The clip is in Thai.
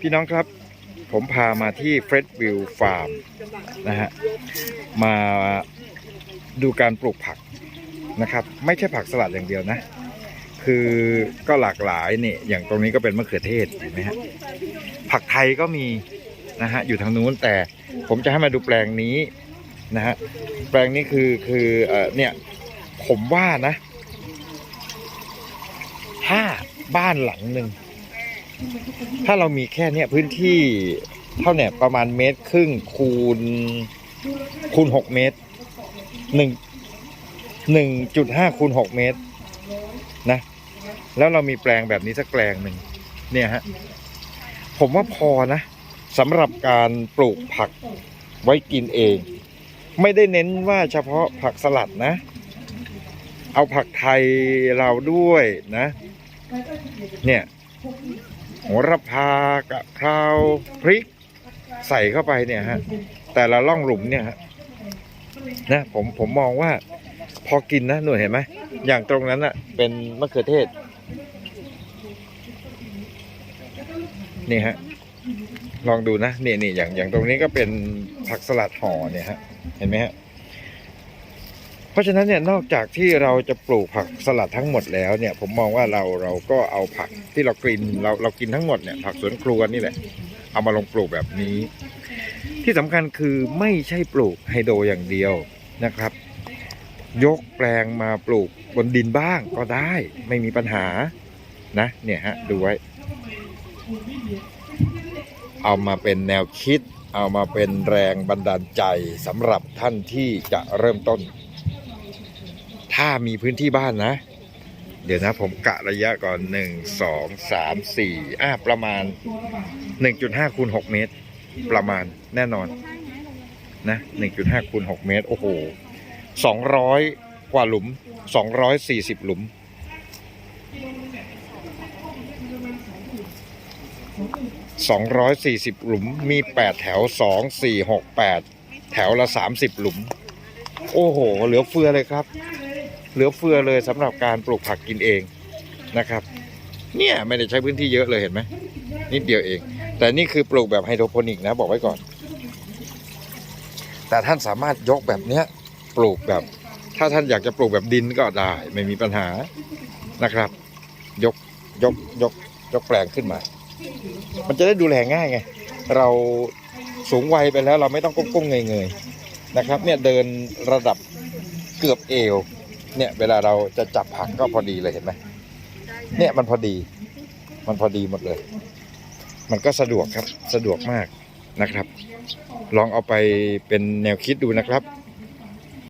พี่น้องครับ ผมพามาที่เฟรดวิวฟาร์มนะฮะมาดูการปลูกผักนะครับ ไม่ใช่ผักสลัดอย่างเดียวนะ คือก็หลากหลายนี่อย่างตรงนี้ก็เป็นมะเขือเทศเห็นไหมฮะผักไทยก็มีนะฮะอยู่ทางนู้นแต่ผมจะให้มาดูแปลงนี้นะฮะแปลงนี้คือคือเอ่อเนี่ยผมว่านะ ถ้าบ้านหลังหนึ่ง ถ้าเรามีแค่เนี้ยพื้นที่เท่าเนี่ยประมาณเมตรครึ่งคูณคูณหกเมตรหนึ่งหนึ่งจุดห้าคูณหกเมตร นะ แล้วเรามีแปลงแบบนี้สักแปลงหนึ่งเนี่ยฮะผมว่าพอนะสำหรับการปลูกผักไว้กินเอง ไม่ได้เน้นว่าเฉพาะผักสลัดนะ เอาผักไทยเราด้วยนะ เนี่ย โหระพากะเพราพริก ใส่เข้าไปเนี่ยฮะ แต่ละร่องหลุมเนี่ยฮะนะผมผมมองว่าพอกินนะหนูเห็นไหมอย่างตรงนั้นอะเป็นมะเขือเทศ นี่ฮะ ลองดูนะเนี่ยนี่อย่างอย่างตรงนี้ก็เป็นผักสลัดห่อเนี่ยฮะ เห็นไหมฮะ ราะฉะนั้นเนี่ยนอกจากที่เราจะปลูกผักสลัดทั้งหมดแล้วเนี่ยผมมองว่าเราเราก็เอาผักที่เรากินเราเรากินทั้งหมดเนี่ยผักสวนครัวนี่แหละ เอามาลงปลูกแบบนี้ ที่สำคัญคือไม่ใช่ปลูกไฮโดรอย่างเดียวนะครับ ยกแปลงมาปลูกบนดินบ้างก็ได้ไม่มีปัญหานะเนี่ยฮะดูไว้ เอามาเป็นแนวคิด เอามาเป็นแรงบันดาลใจสำหรับท่านที่จะเริ่มต้น ถ้ามีพื้นที่บ้านนะ เดี๋ยวนะผมกะระยะก่อนหนึ่งสองสามสี่อ่าประมาณหนึ่งจุดห้าคูณหกเมตร ประมาณแน่นอนนะหนึ่งจุดห้าคูณหกเมตร โอ้โหสองร้อยกว่าหลุมสองร้อยสี่สิบหลุมสองร้อยสี่สิบหลุมมีแปดแถวสองสี่หกแปดแถวละสามสิบหลุม โอ้โห เหลือเฟือเลยครับ เหลือเฟือเลยสำหรับการปลูกผักกินเองนะครับ เนี่ยไม่ได้ใช้พื้นที่เยอะเลยเห็นไหมนิดเดียวเอง แต่นี่คือปลูกแบบไฮโดรโปนิกนะบอกไว้ก่อน แต่ท่านสามารถยกแบบเนี้ยปลูกแบบ ถ้าท่านอยากจะปลูกแบบดินก็ได้ไม่มีปัญหานะครับ ยกยกยกยกแปลงขึ้นมา มันจะได้ดูแลง่ายไง เราสูงวัยไปแล้วเราไม่ต้องก้มๆเงยๆนะครับ เนี่ยเดินระดับเกือบเอว เนี่ยเวลาเราจะจับผักก็พอดีเลยเห็นไหมเนี่ยมันพอดี มันพอดีหมดเลย มันก็สะดวกครับสะดวกมากนะครับ ลองเอาไปเป็นแนวคิดดูนะครับ